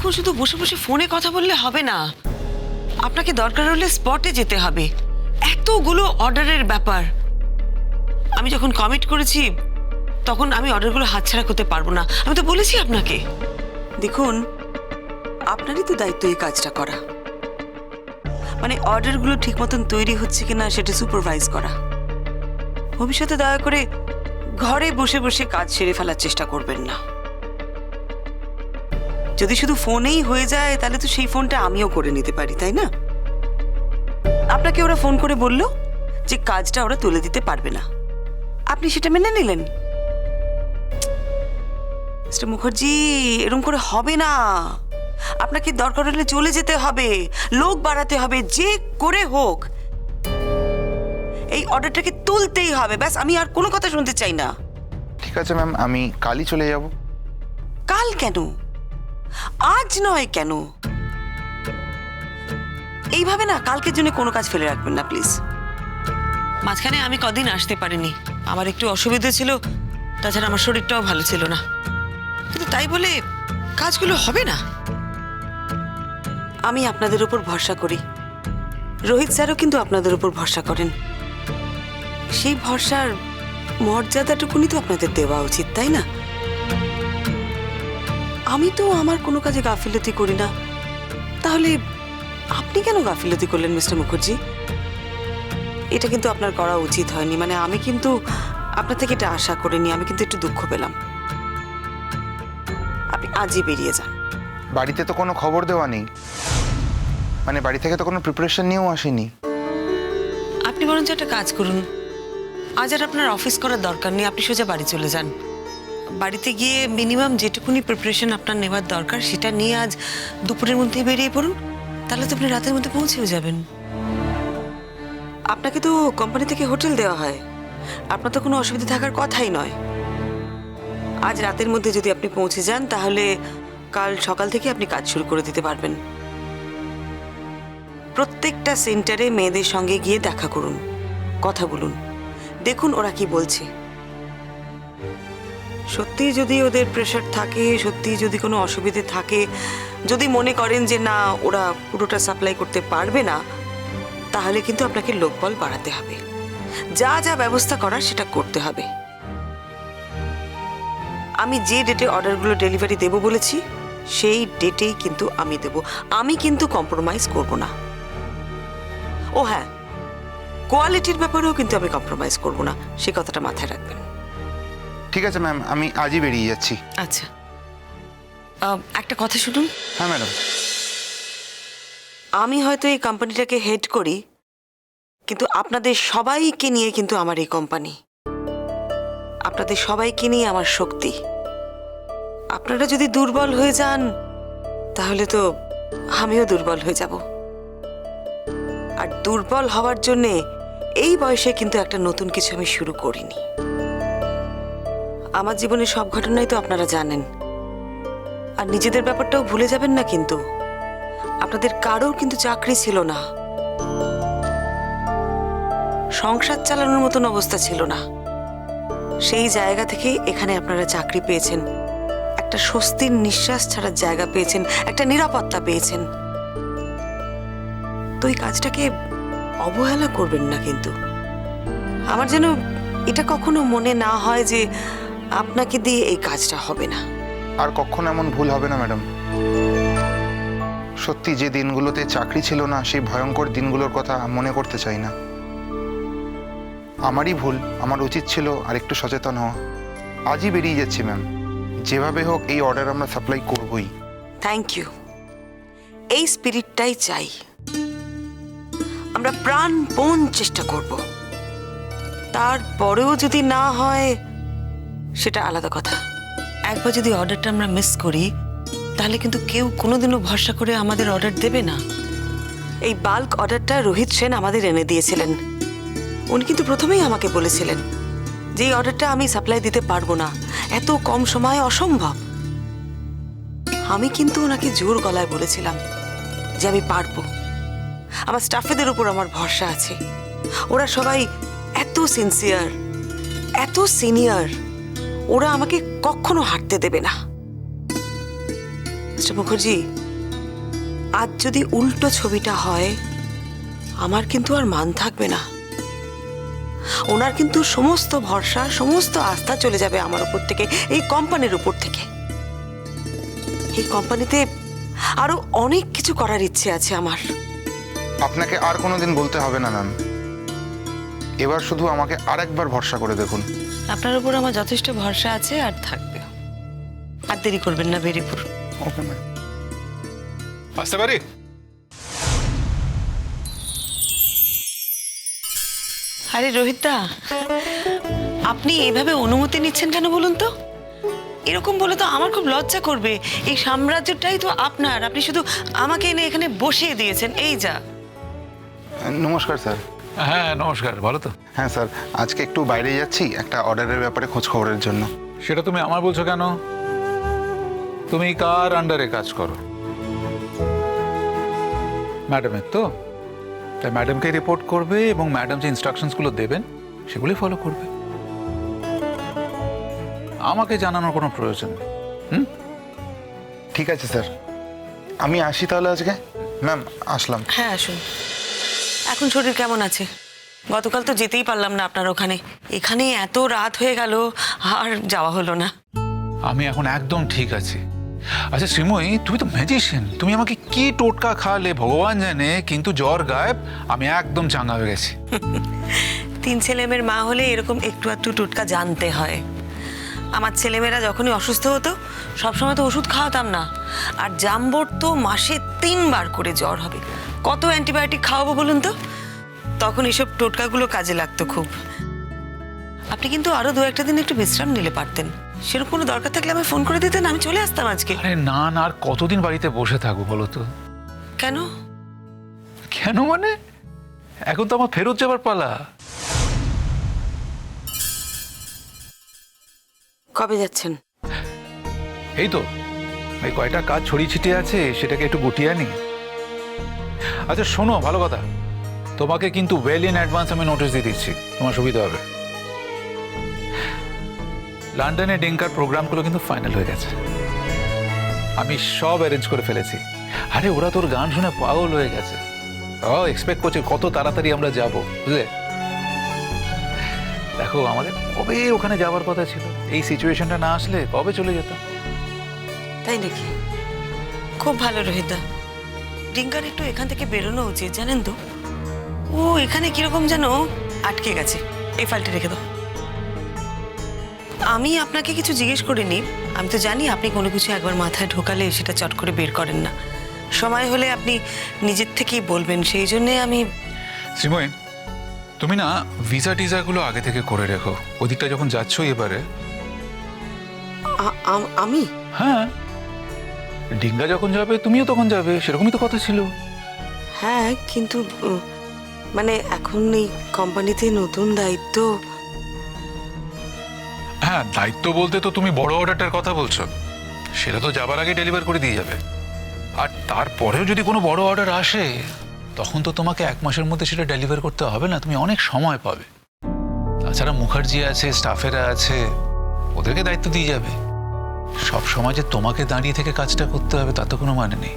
দেখুন শুধু বসে বসে ফোনে কথা বললে হবে না। আপনাকে দরকার হলে স্পটে যেতে হবে। এতগুলো অর্ডারের ব্যাপার। আমি যখন কমিট করেছি, তখন আমি অর্ডারগুলো হাতছাড়া করতে পারব না। আমি তো বলেছি আপনাকে। দেখুন, আপনারই তো দায়িত্ব এই কাজটা করা। মানে অর্ডারগুলো ঠিক মতন তৈরি হচ্ছে কিনা সেটা সুপারভাইজ করা। ভবিষ্যতে দয়া করে ঘরে বসে বসে কাজ সেরে ফেলার চেষ্টা করবেন না। যদি শুধু ফোনেই হয়ে যায় তাহলে তো সেই ফোনটা আমিও করে নিতে পারি তাই না? আপনাকে ওরা ফোন করে বলল যে কাজটা ওরা তুলে দিতে পারবে না। আপনি সেটা মেনে নিলেন? মিস্টার মুখার্জি এরকম করে হবে না। আপনাকে দরকার হলে চলে যেতে হবে লোক বাড়াতে হবে যে করে হোক। এই অর্ডারটাকে তুলতেই হবে ব্যাস আমি আর কোনো কথা শুনতে চাই না। ঠিক আছে ম্যাম আমি কালই চলে যাব। কাল কেন? আজ নয় কেন? এইভাবে না কালকের জন্য কোনো কাজ ফেলে রাখবেন না প্লিজ। মাঝখানে আমি কদিন আসতে পারিনি। আমার একটু অসুবিধা ছিল তাছাড়া আমার শরীরটাও ভালো ছিল না। কিন্তু তাই বলে কাজগুলো হবে না? আমি আপনাদের উপর ভরসা করি। রোহিত স্যারও কিন্তু আপনাদের উপর ভরসা করেন। সেই ভরসার মর্যাদাটুকুনি তো আপনাদের দেওয়া উচিত তাই না? আমি তো আমার কোনো কাজে গাফিলতি করি না। তাহলে আপনি কেন গাফিলতি করলেন মিস্টার মুখার্জি? এটা কিন্তু আপনার করা উচিত হয়নি। মানে আমি কিন্তু আপনার থেকে এটা আশা করিনি আমি কিন্তু একটু দুঃখ পেলাম। আপনি আজই বেরিয়ে যান। বাড়িতে তো কোনো খবর দেওয়া নেই। মানে বাড়ি থেকে তো কোনো প্রিপারেশন নিয়েও আসেনি। আপনি বরঞ্চ একটা কাজ করুন। আজ আর আপনার অফিস করার দরকার নেই আপনি সোজা বাড়ি চলে যান। বাড়িতে গিয়ে মিনিমাম যেটুকুনি প্রিপারেশন আপনার নেওয়ার দরকার, সেটা নিয়ে আজ দুপুরের মধ্যেই বেরিয়ে পড়ুন। তাহলে তো আপনি রাতের মধ্যে পৌঁছেও যাবেন। আপনাকে তো কোম্পানি থেকে হোটেল দেওয়া হয়। আপনার তো কোনো অসুবিধা থাকার কথাই নয়। আজ রাতের মধ্যে যদি আপনি পৌঁছে যান, তাহলে কাল সকাল থেকে আপনি কাজ শুরু করে দিতে পারবেন। প্রত্যেকটা সেন্টারে মেয়েদের সঙ্গে গিয়ে দেখা করুন। কথা বলুন। দেখুন ওরা কি বলছে। সত্যি যদি ওদের প্রেশার থাকে, সত্যি যদি কোনো অসুবিধে থাকে, যদি মনে করেন যে না, ওরা পুরোটা সাপ্লাই করতে পারবে না, তাহলে কিন্তু আপনাকে লোকবল বাড়াতে হবে। যা যা ব্যবস্থা করার সেটা করতে হবে। আমি যে ডেটে অর্ডারগুলো ডেলিভারি দেব বলেছি, সেই ডেটেই কিন্তু আমি দেব। আমি কিন্তু কম্প্রোমাইজ করব না। ও হ্যাঁ কোয়ালিটির ব্যাপারেও কিন্তু আমি কম্প্রোমাইজ করব না। সে কথাটা মাথায় রাখবেন। ঠিক আছে ম্যাম আমি আজই বেরিয়ে যাচ্ছি। আচ্ছা। আহ, একটা কথা শুনুন। হ্যাঁ ম্যাডাম আমি হয়তো এই কোম্পানিটাকে হেড করি কিন্তু আপনাদের সবাইকে নিয়ে কিন্তু আমার এই কোম্পানি আপনাদের সবাইকে নিয়ে আমার শক্তি। আপনারা যদি দুর্বল হয়ে যান তাহলে তো আমিও দুর্বল হয়ে যাব। আর দুর্বল হওয়ার জন্যে এই বয়সে কিন্তু একটা নতুন কিছু আমি শুরু করিনি। আমার জীবনের সব ঘটনাই তো আপনারা জানেন। আর নিজেদের ব্যাপারটাও ভুলে যাবেন না কিন্তু। আপনাদের কারোর কিন্তু চাকরি ছিল না। সংসার চালানোর মতন অবস্থা ছিল না। সেই জায়গা থেকে এখানে আপনারা চাকরি পেয়েছেন। একটা স্বস্তির নিঃশ্বাস ছাড়ার জায়গা পেয়েছেন, একটা নিরাপত্তা পেয়েছেন। তো এই কাজটাকে অবহেলা করবেন না কিন্তু। আমার যেন এটা কখনো মনে না হয় যে আপনাকে দিয়ে এই কাজটা হবে না। আর কখনো এমন ভুল হবে না ম্যাডাম। সত্যি যে দিনগুলোতে চাকরি ছিল না সেই ভয়ঙ্কর দিনগুলোর কথা মনে করতে চাই না। আমারই ভুল আমার উচিত ছিল আর একটু সচেতন হওয়া। আজই বেরিয়ে যাচ্ছি ম্যাম। যেভাবে হোক এই অর্ডার আমরা সাপ্লাই করবই। থ্যাংক ইউ এই স্পিরিটটাই চাই। আমরা প্রাণপণ চেষ্টা করব। তারপরেও যদি না হয় সেটা আলাদা কথা। একবার যদি অর্ডারটা আমরা মিস করি, তাহলে কিন্তু কেউ কোনোদিনও ভরসা করে আমাদের অর্ডার দেবে না। এই বাল্ক অর্ডারটা রোহিত সেন আমাদের এনে দিয়েছিলেন। উনি কিন্তু প্রথমেই আমাকে বলেছিলেন যে, এই অর্ডারটা আমি সাপ্লাই দিতে পারব না। এত কম সময়ে অসম্ভব। আমি কিন্তু ওনাকে জোর গলায় বলেছিলাম যে, আমি পারব। আমার স্টাফেদের উপর আমার ভরসা আছে। ওরা সবাই এত সিনসিয়ার এত সিনিয়র ওরা আমাকে কখনো হাঁটতে দেবে না। মুখার্জি, আজ যদি উল্টো ছবিটা হয়, আমার কিন্তু আর মান থাকবে না। ওনার কিন্তু সমস্ত ভরসা, সমস্ত আস্থা চলে যাবে আমার উপর থেকে, এই কোম্পানির উপর থেকে। এই কোম্পানিতে আরও অনেক কিছু করার ইচ্ছে আছে আমার। আপনাকে আর কোনোদিন বলতে হবে না ম্যাম এবার শুধু আমাকে আরেকবার ভরসা করে দেখুন। আপনার উপর আমার যথেষ্ট ভরসা আছে আর থাকবে। আর দেরি করবেন না বেরিয়ে পড়ুন ওকে ম্যাম আসতে পারি আরে রোহিতদা আপনি এভাবে অনুমতি নিচ্ছেন কেন বলুন তো? এরকম বলে তো আমার খুব লজ্জা করবে। এই সাম্রাজ্যটাই তো আপনার। আপনি শুধু আমাকে এনে এখানে বসিয়ে দিয়েছেন। এই যা। নমস্কার স্যার। হ্যাঁ নমস্কার ভালো তো। হ্যাঁ স্যার আজকে একটু বাইরে যাচ্ছি একটা অর্ডারের ব্যাপারে খোঁজ খবরের জন্য। সেটা তুমি আমার বলছো কেন? তুমি কার আন্ডারে কাজ করো? ম্যাডামের তো। তাই ম্যাডামকে রিপোর্ট করবে এবং ম্যাডাম যে ইনস্ট্রাকশনসগুলো দেবেন সেগুলি ফলো করবে। আমাকে জানানোর কোনো প্রয়োজন নেই। হুম? ঠিক আছে স্যার। আমি আসি তাহলে আজকে? ম্যাম আসলাম। হ্যাঁ আসুন। এখন শরীর কেমন আছে? গতকাল তো যেতেই পারলাম না আপনার ওখানে। এখানে এত রাত হয়ে গেল আর যাওয়া হলো না। আমি এখন একদম ঠিক আছি। আচ্ছা শ্রীময়ী তুমি তো ম্যাজিশিয়ান তুমি আমাকে কি টোটকা খাওয়ালে ভগবান জানে কিন্তু জ্বর গায়েব আমি একদম চাঙ্গা হয়ে গেছি। তিন ছেলেমেয়ের মা হলে এরকম একটু একটু টোটকা জানতে হয়। আমার ছেলেমেয়েরা যখনই অসুস্থ হতো সবসময় তো ওষুধ খাওয়াতাম না। আর জাম্বোর তো মাসে তিনবার করে জ্বর হবে। কত অ্যান্টিবায়োটিক খাওয়াবো বলুন তো? তখন এসব টোটকাগুলো কাজে লাগতো খুব। আপনি কিন্তু আরও দু একটা দিন একটু বিশ্রাম নিলে পারতেন। সেরকম কোনো দরকার থাকলে আমি ফোন করে দিতেন আমি চলে আসতাম আজকে। আরে না না আর কতদিন বাড়িতে বসে থাকব বলো তো? কেন? কেন মানে? এখন তো আমার ফেরত যাবার পালা। কবে যাচ্ছেন? এই তো এই কয়টা কাজ ছড়িয়ে ছিটিয়ে আছে সেটাকে একটু গুটিয়ে আনি। আচ্ছা শোনো, ভালো কথা। তোমাকে কিন্তু ওয়েল ইন অ্যাডভান্স আমি নোটিশ দিয়ে দিচ্ছি। তোমার সুবিধা হবে। লন্ডনে ডেঙ্কার প্রোগ্রামগুলো কিন্তু ফাইনাল হয়ে গেছে। আমি সব অ্যারেঞ্জ করে ফেলেছি। আরে, ওরা তোর গান শুনে পাগল হয়ে গেছে। ও এক্সপেক্ট করছে কত তাড়াতাড়ি আমরা যাব, বুঝলে? দেখো, আমাদের কবে ওখানে যাওয়ার কথা ছিল? এই সিচুয়েশনটা না আসলে কবে চলে যেতাম? তাই নাকি? খুব ভালো, রোহিতা। ডিঙ্কার একটু এখান থেকে বেরোনো উচিত জানেন তো? ও এখানে কীরকম যেন আটকে গেছে। এই ফাইলটা রেখে দাও। আমি আপনাকে কিছু জিজ্ঞেস করিনি। আমি তো জানি আপনি কোনো কিছু একবার মাথায় ঢোকালে সেটা চট করে বের করেন না। সময় হলে আপনি নিজের থেকেই বলবেন সেই জন্যে আমি শ্রীময় তুমি না ভিসা টিজাগুলো আগে থেকে করে রেখো। ওদিকটা যখন যাচ্ছ এবারে। আমি? হ্যাঁ। ডিঙ্গা যখন যাবে তুমিও তখন যাবে সেরকমই তো কথা ছিল। হ্যাঁ কিন্তু উম, মানে এখন এই কোম্পানিতে নতুন দায়িত্ব। হ্যাঁ দায়িত্ব বলতে তো তুমি বড় অর্ডারটার কথা বলছো। সেটা তো যাবার আগে ডেলিভার করে দিয়ে যাবে। আর তারপরেও যদি কোনো বড় অর্ডার আসে তখন তো তোমাকে এক মাসের মধ্যে সেটা ডেলিভার করতে হবে না তুমি অনেক সময় পাবে। তাছাড়া মুখার্জি আছে স্টাফেরা আছে ওদেরকে দায়িত্ব দিয়ে যাবে। সব সময় যে তোমাকে দাঁড়িয়ে থেকে কাজটা করতে হবে তা তো কোনো মানে নেই।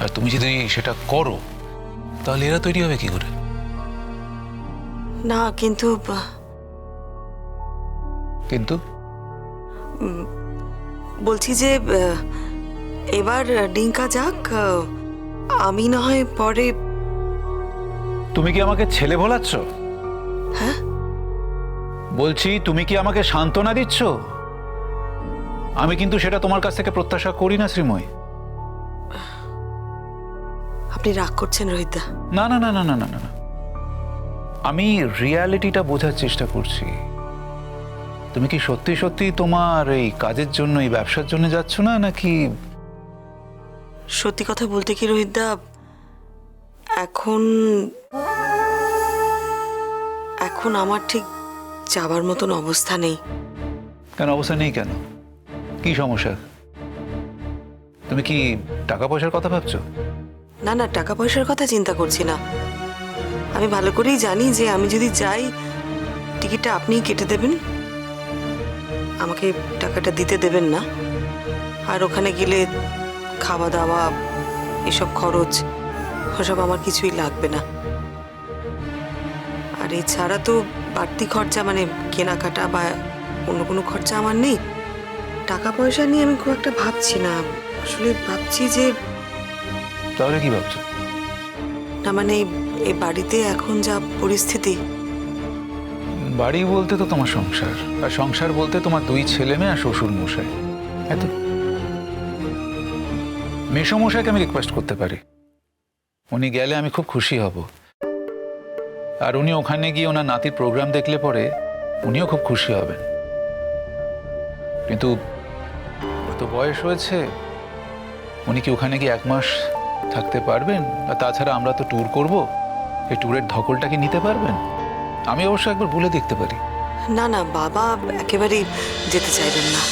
আর তুমি যদি সেটা করো তাহলে এরা তৈরি হবে কি করে? না কিন্তু কিন্তু? বলছি যে এবার ডিঙ্কা যাক আমি না হয় পরে তুমি কি আমাকে ছেলে ভোলাচ্ছ? হ্যাঁ? বলছি তুমি কি আমাকে সান্ত্বনা দিচ্ছ? আমি কিন্তু সেটা তোমার কাছ থেকে প্রত্যাশা করি না শ্রীময়। আপনি রাগ করছেন রোহিতদা না না না না না না না না। আমি রিয়ালিটিটা বোঝার চেষ্টা করছি। তুমি কি সত্যি সত্যি তোমার এই কাজের জন্য এই ব্যবসার জন্য যাচ্ছ না নাকি? সত্যি কথা বলতে কি রোহিতদা এখন এখন আমার ঠিক যাবার মতন অবস্থা নেই। কেন অবস্থা নেই কেন? কি সমস্যা? তুমি কি টাকা পয়সার কথা ভাবছ? না না টাকা পয়সার কথা চিন্তা করছি না। আমি ভালো করেই জানি যে আমি যদি যাই টিকিটটা আপনিই কেটে দেবেন। আমাকে টাকাটা দিতে দেবেন না। আর ওখানে গেলে খাওয়া দাওয়া এসব খরচ, ওসব আমার কিছুই লাগবে না। আর এছাড়া তো বাড়তি খরচা মানে কেনাকাটা বা অন্য কোনো খরচা আমার নেই। টাকা পয়সা নিয়ে আমি খুব একটা ভাবছি না আসলে ভাবছি যে তাহলে কি ভাবছ? না মানে এই বাড়িতে এখন যা পরিস্থিতি। বাড়ি বলতে তো তোমার সংসার। আর সংসার বলতে তোমার দুই ছেলে মেয়ে আর শ্বশুর মশাই এত মেশো মশাইকে আমি রিকোয়েস্ট করতে পারি। উনি গেলে আমি খুব খুশি হব। আর উনি ওখানে গিয়ে ওনার নাতির প্রোগ্রাম দেখলে পরে উনিও খুব খুশি হবেন। কিন্তু তো বয়স হয়েছে? উনি কি ওখানে গিয়ে এক মাস থাকতে পারবেন? আর তাছাড়া আমরা তো ট্যুর করব। এই ট্যুরের ধকলটা কি নিতে পারবেন? আমি অবশ্য একবার বলে দেখতে পারি। না না, বাবা একেবারেই যেতে চাইবেন না।